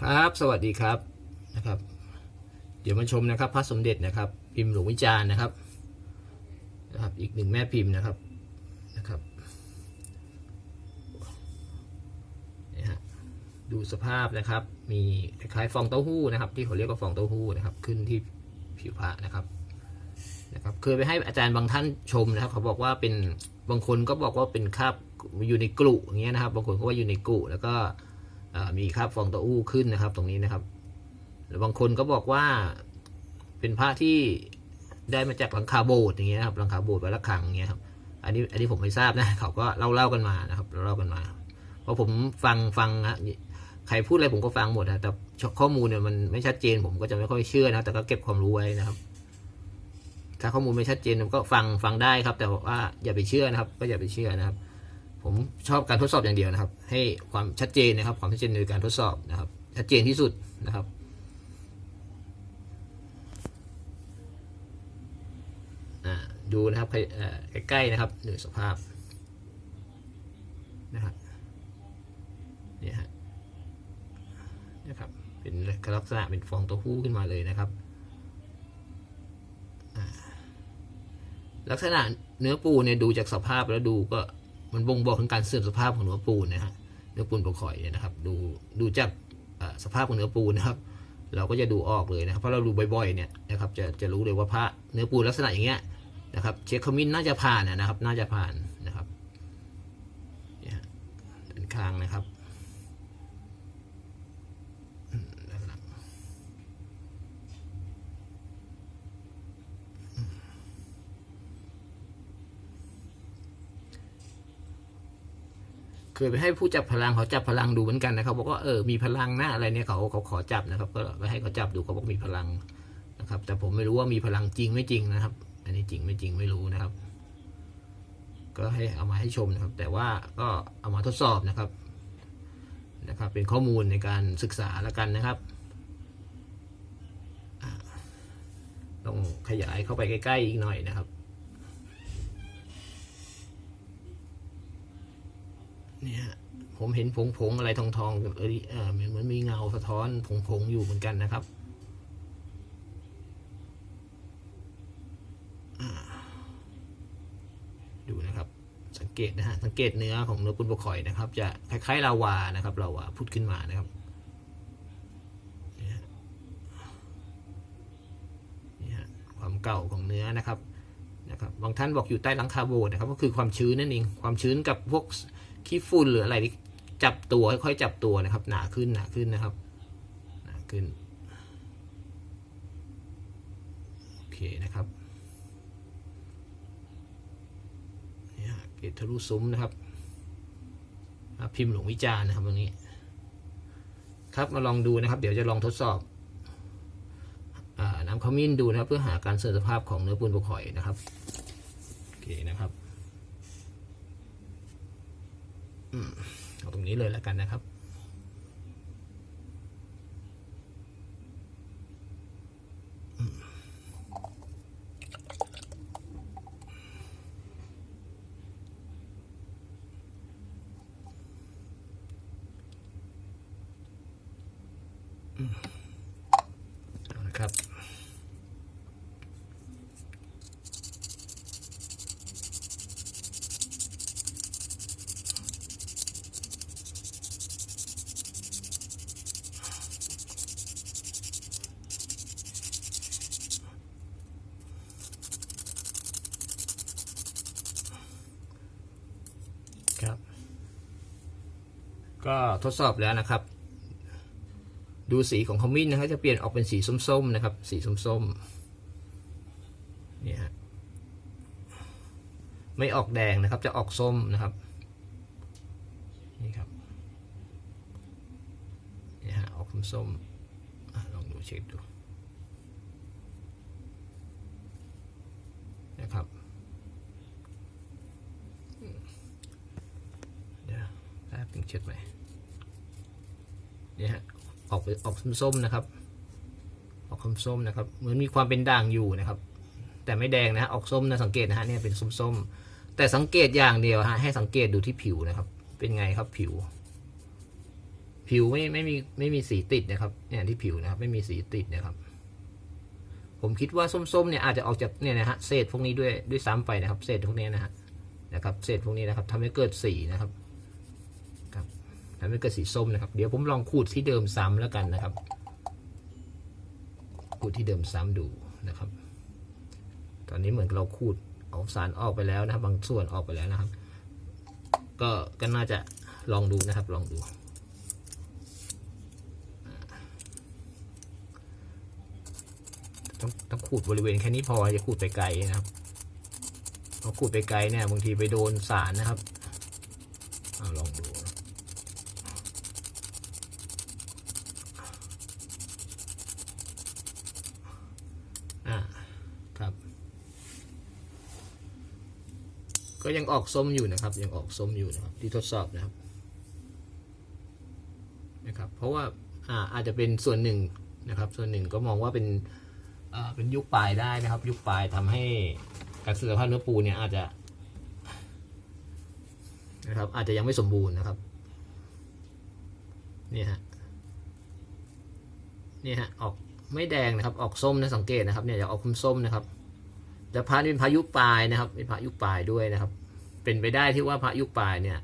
ครับ สวัสดีครับนะครับ เดี๋ยวมาชมนะครับ พระสมเด็จนะครับ พิมพ์หลวงวิจารณ์นะครับนะครับ อีกหนึ่งแม่พิมพ์นะครับนะครับนี่ฮะดูสภาพนะครับ มีคล้ายๆฟองเต้าหู้นะครับ ที่เขาเรียกว่าฟองเต้าหู้นะครับ ขึ้นที่ผิวพระนะครับนะครับเคยไปให้อาจารย์บางท่านชมนะครับ เขาบอกว่าเป็นบางคนก็บอกว่าเป็นคราบอยู่ในกลุ่อย่างเงี้ยนะครับ บางคนก็ว่าอยู่ในกลุ่แล้วก็ มีคราบฟองเต้าหู้ขึ้นนะครับ ตรงนี้นะครับหรือบางคนก็บอกว่าเป็นพระที่ได้มาจากหลังคาโบสถ์อย่างเงี้ยครับหลังคาโบสถ์ไวัดละคังอย่างเงี้ยครับอันนี้อันนี้ผมไม่ทราบนะ เขาก็เล่าเล่ากันมานะครับเล่ากันมา เพราะผมฟังฟังนะใครพูดอะไรผมก็ฟังหมดนะแต่ข้อมูลเนี่ยมันไม่ชัดเจนผมก็จะไม่ค่อยเชื่อนะแต่ก็เก็บความรู้ไว้นะครับ ถ้าข้อมูลไม่ชัดเจนผมก็ฟังฟังได้ครับ แต่ว่าอย่าไปเชื่อนะครับ ก็อย่าไปเชื่อนะครับ ผมชอบการทดสอบอย่างเดียวนะครับ ให้ความชัดเจนนะครับ ความชัดเจนในการทดสอบนะครับ ชัดเจนที่สุดนะครับดูนะครับใใกล้ๆนะครับหนึ่งสภาพนะครับเนี่ยฮะนะครับเป็นลักษณะเป็นฟองเต้าหู้ขึ้นมาเลยนะครับลักษณะเนื้อปูเนี่ยดูจากสภาพแล้วดูก็ มันบ่งบอกถึงการเสื่อมสภาพของเนื้อปูนนะฮะเนื้อปูนปลาข่อยเนี่ยนะครับ ดูดูจากสภาพของเนื้อปูนนะครับ เราก็จะดูออกเลยนะครับเพราะเราดูบ่อยๆเนี่ยนะครับจะจะรู้เลยว่าพระเนื้อปูนลักษณะอย่างเงี้ยนะครับเช็คคอมินน่าจะผ่านนะครับ น่าจะผ่านนะครับเนี่ยฮะด้านข้างนะครับอืมด้านหลัง เคยไปให้ผู้จับพลังเขาจับพลังดูเหมือนกันนะครับบอกว่าเออมีพลังนะอะไรเนี่ยเขาเขาขอจับนะครับ ก็ไปให้เขาจับดูเขาบอกมีพลังนะครับ แต่ผมไม่รู้ว่ามีพลังจริงไม่จริงนะครับ อันนี้จริงไม่จริงไม่รู้นะครับ ก็ให้เอามาให้ชมนะครับ แต่ว่าก็เอามาทดสอบนะครับนะครับ เป็นข้อมูลในการศึกษาแล้วกันนะครับต้องขยายเข้าไปใกล้ ๆ อีกหน่อยนะครับ นี่ยฮะผมเห็นผงผงๆอะไรทองทองๆเออเหมือนมีเงาสะท้อนผงผงๆอยู่เหมือนกันนะครับดูนะครับ สังเกตนะฮะสังเกตเนื้อของเนื้อปุนปลาข่อยนะครับ จะคล้ายๆลาวานะครับลาวาพุดขึ้นมานะครับนี่ฮะนี่ฮะความเก่าของเนื้อนะครับนะครับบางท่านบอกอยู่ใต้หลังคาโบสถ์นะครับ ก็คือความชื้นนั่นเองความชื้นกับพวก ขี้ฝุ่นหรืออะไรที่จับตัวค่อยๆจับตัวนะครับ หนาขึ้นหนาขึ้นนะครับ หนาขึ้นโอเคนะครับเนี่ฮะเกตทะลุซุ้มนะครับพิมพ์หลวงวิจารณ์นะครับตรงนี้ ครับมาลองดูนะครับ เดี๋ยวจะลองทดสอบอน้ำขมิ้นดูนะครับ เพื่อหาการเสื่อมสภาพของเนื้อปูนปลาข่อยนะครับโอเคนะครับ เอาตรงนี้เลยแล้วกันนะครับเอาละครับ ครับ ก็ทดสอบแล้วนะครับ ดูสีของขมิ้นนะครับจะเปลี่ยนออกเป็นสีส้มๆนะครับ สีส้มๆเนี่ยฮะไม่ออกแดงนะครับ จะออกส้มนะครับนี่ครับเนี่ยฮะออกส้มๆลองดูเช็คดูนะครับอืมเดี๋ยว แป๊บนึงเช็ดใหม่เนี่ยฮะออกออกส้มๆนะครับ ออกส้มๆนะครับ เหมือนมีความเป็นด่างอยู่นะครับ แต่ไม่แดงนะฮะออกส้มนะสังเกตนะฮะเนี่ยเป็นส้มๆแต่สังเกตอย่างเดียวฮะให้สังเกตดูที่ผิวนะครับ เป็นไงครับผิว ผิวไม่ไม่มีไม่มีสีติดนะครับเนี่ยที่ผิวนะครับ ไม่มีสีติดนะครับ ผมคิดว่าส้มๆเนี่ยอาจจะออกจากเนี่ยนะฮะเศษพวกนี้ด้วยด้วยซ้ำไปนะครับ เศษพวกนี้นะฮะนะครับ เศษพวกนี้นะครับทำให้เกิดสีนะครับ ทำให้เกิดสีส้มนะครับ เดี๋ยวผมลองขูดที่เดิมซ้ำแล้วกันนะครับ ขูดที่เดิมซ้ำดูนะครับ ตอนนี้เหมือนเราขูดเอาสารออกไปแล้วนะครับ บางส่วนออกไปแล้วนะครับ ก็ก็น่าจะลองดูนะครับ ลองดูต้องต้องขูดบริเวณแค่นี้พออย่าขูดไปไกลนะครับพอขูดไปไกลเนี่ยบางทีไปโดนสารนะครับอลองดูนะอ่าครับ ก็ยังออกส้มอยู่นะครับ ยังออกส้มอยู่นะครับ ที่ทดสอบนะครับนะครับ เพราะว่าอ่าอาจจะเป็นส่วนหนึ่งนะครับ ส่วนหนึ่งก็มองว่าเป็นอ่าเป็นยุคปลายได้นะครับ ยุคปลายทำให้การสื่อสภาพเนื้อปูเนี่ยอาจจะนะครับ อาจจะยังไม่สมบูรณ์นะครับนี่ฮะนี่ฮะออกไม่แดงนะครับ ออกส้มนะสังเกตนะครับเนี่ยจะออกส้มนะครับ แต่พระนี่เป็นพายุปลายนะครับเป็นพายุปลายด้วยนะครับ เป็นไปได้ที่ว่าพระยุปลายเนี่ย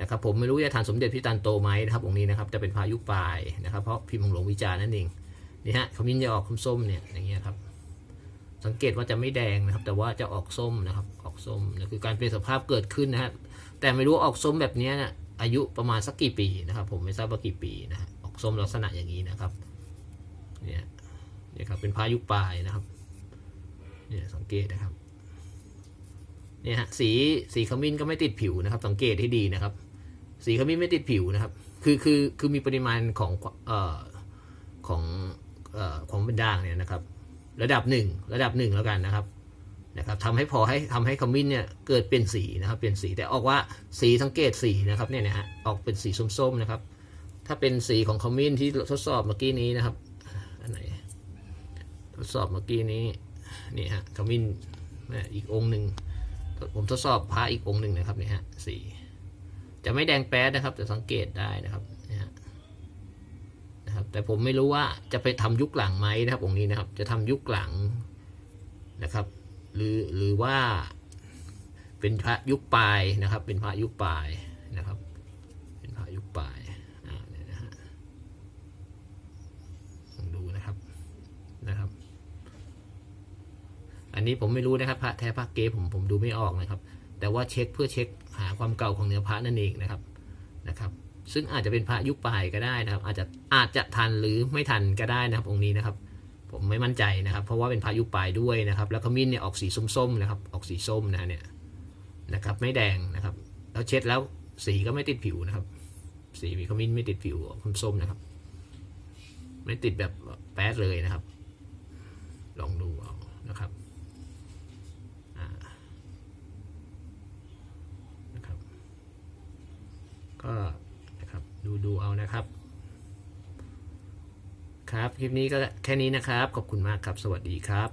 นะครับผมไม่รู้จะทานสมเด็จพี่ตันโตไหมนะครับองค์นี้นะครับจะเป็นพายุปลายนะครับเพราะพิมพ์ของหลวงวิจารนั่นเองนี่ฮะขมิ้นจะออกส้มเนี่ยอย่างเงี้ยครับสังเกตว่าจะไม่แดงนะครับ แต่ว่าจะออกส้มนะครับออกส้มนะคือการเปลี่ยนสภาพเกิดขึ้นนะฮะแต่ไม่รู้ออกส้มแบบนี้ยนะอายุประมาณสักกี่ปีนะครับ ผมไม่ทราบว่ากี่ปีนะฮะออกส้มลักษณะอย่างนี้นะครับเนี่ยเนี่ยครับเป็นพายุปลายนะครับ เนี่ยสังเกตนะครับเนี่ยฮะสีสีขมิ้นก็ไม่ติดผิวนะครับ สังเกตให้ดีนะครับ สีขมิ้นไม่ติดผิวนะครับ คือคือคือมีปริมาณของเอ่อของเอ่อของเป็นด่างเนี่ยนะครับ ระดับหนึ่งระดับหนึ่งแล้วกันนะครับนะครับทำให้พอให้ทำให้ขมิ้นเนี่ยเกิดเป็นสีนะครับเป็นสีแต่ออกว่าสีสังเกตสีนะครับเนี่ยนะฮะออกเป็นสีส้มๆนะครับ ถ้าเป็นสีของขมิ้นที่ทดสอบเมื่อกี้นี้นะครับอันไหนทดสอบเมื่อกี้นี้ นี่ฮะขมิ้นอีกองหนึ่งผมทดสอบพระอีกองหนึ่งนะครับเนี่ยฮะสีจะไม่แดงแป๊ดนะครับ แต่สังเกตได้นะครับเนี่ยฮะนะครับ แต่ผมไม่รู้ว่าจะไปทำยุคหลังไหมนะครับองค์นี้นะครับ จะทำยุคหลังนะครับ หรือหรือว่าเป็นพระยุคปลายนะครับ เป็นพระยุคปลายนะครับ เป็นพระยุคปลายอ่าเนี่ยนะฮะลองดูนะครับนะครับ อันนี้ผมไม่รู้นะครับพระแท้พระเก๊ผมผมดูไม่ออกนะครับ แต่ว่าเช็คเพื่อเช็คหาความเก่าของเนื้อพระนั่นเองนะครับนะครับ ซึ่งอาจจะเป็นพระยุคปลายก็ได้นะครับ อาจจะอาจจะทันหรือไม่ทันก็ได้นะครับองค์นี้นะครับ ผมไม่มั่นใจนะครับ เพราะว่าเป็นพระยุคปลายด้วยนะครับ แล้วขมิ้นเนี่ยออกสีส้มๆนะครับ ออกสีส้มนะเนี่ยนะครับ ไม่แดงนะครับ แล้วเช็ดแล้วสีก็ไม่ติดผิวนะครับ สีมีขมิ้นไม่ติดผิวออกส้มๆนะครับ ไม่ติดแบบแป๊ดเลยนะครับ ลองดูเอานะครับอ่านะครับ ก็นะครับดูดูเอานะครับ ครับ คลิปนี้ก็แค่นี้นะครับ ขอบคุณมากครับ สวัสดีครับ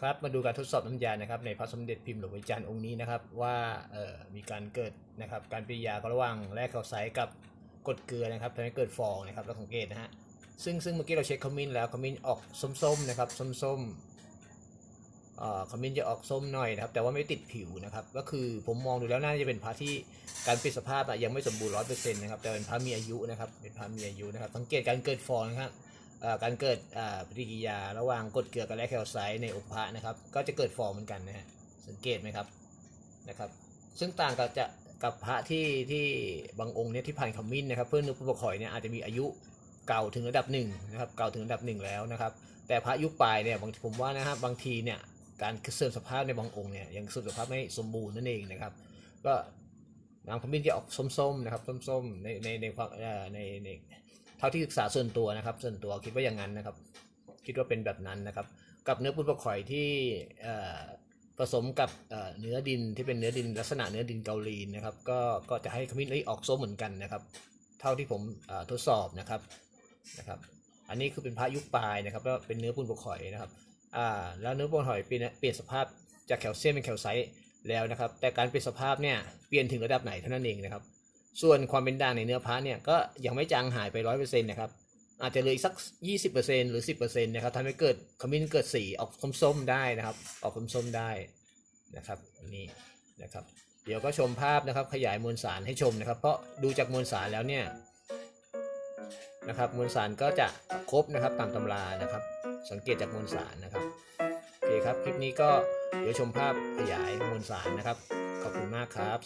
ครับมาดูการทดสอบน้ำยานะครับ ในพระสมเด็จพิมพ์หลวงวิจารณ์องค์นี้นะครับ ว่าเออมีการเกิดนะครับ การปฏิกิริยาระหว่างแร่แคลไซต์กับกรดเกลือนะครับทำให้เกิดฟองนะครับเราสังเกตนะฮะซึ่งซึ่งเมื่อกี้เราเช็คขมิ้นแล้วขมิ้นออกส้มๆนะครับส้มๆ อ่อขมิ้นจะออกส้มหน่อยนะครับ แต่ว่าไม่ติดผิวนะครับ ก็คือผมมองดูแล้วน่าจะเป็นพระที่การปลี่ยนสภาพอะยังไม่สมบูรณ์ร้อยเปอร์เซ็นต์นะครับ แต่เป็นพระมีอายุนะครับ เป็นพระมีอายุนะครับ สังเกตการเกิดฟองนะครับการเกิดปฏิกิริยาระหว่างกรดเกลือกับแร่แคลไซต์ในองค์พระนะครับ ก็จะเกิดฟองเหมือนกันนะฮะ สังเกตไหมครับ นะครับ ซึ่งต่างกับจะกับพระที่ที่บางองค์เนี่ยที่ผ่านขมิ้นนะครับ เพื่อนนุปปข่อยเนี่ยอาจจะมีอายุเก่าถึงระดับหนึ่งนะครับ เก่าถึงระดับหนึ่งแล้วนะครับ แต่พระยุคปลายเนี่ยบางผมว่านะครับบางทีเนี่ย การเสื่อมสภาพในบางองค์เนี่ยยังเสื่อมสภาพไม่สมบูรณ์นั่นเองนะครับ ก็น้ำขมิ้นจะออกส้มๆนะครับส้มๆในในในความอ่อในในเท่าที่ศึกษาส่วนตัวนะครับ ส่วนตัวคิดว่าอย่างนั้นนะครับ คิดว่าเป็นแบบนั้นนะครับ กับเนื้อปุ้นปลาข่อยที่ผสมกับเนื้อดินที่เป็นเนื้อดินลักษณะเนื้อดินเกาหลีนะครับ ก็ก็จะให้ขมิ้นอ้ออกส้มเหมือนกันนะครับ เท่าที่ผมทดสอบนะครับนะครับ อันนี้คือเป็นพระยุคปลายนะครับแล้วเป็นเนื้อปุ้นปลาข่อยนะครับ อ่าแล้วเนื้อโปรหอยเปลี่ยนเปลี่ยนสภาพจากแคลเซียมเป็นแคลไซต์แล้วนะครับ แต่การเปลี่ยนสภาพเนี่ยเปลี่ยนถึงระดับไหนเท่านั้นเองนะครับ ส่วนความเป็นด่างในเนื้อพระเนี่ยก็ยังไม่จางหายไปร้อยเปอร์เซ็นต์นะครับอาจจะเหลยสักยี่สิบเปอร์เซ็นหรือสิบเปอร์เซ็นต์นะครับทำให้เกิดขมิ้นเกิดสีออกส้มๆได้นะครับ ออกส้มๆได้นะครับนี่นะครับ เดี๋ยวก็ชมภาพนะครับ ขยายมวลสารให้ชมนะครับ เพราะดูจากมวลสารแล้วเนี่ยนะครับมวลสารก็จะครบนะครับตามตำรานะครับ สังเกตจากมวลสารนะครับโอเคครับ คลิปนี้ก็เดี๋ยวชมภาพขยายมวลสารนะครับ ขอบคุณมากครับ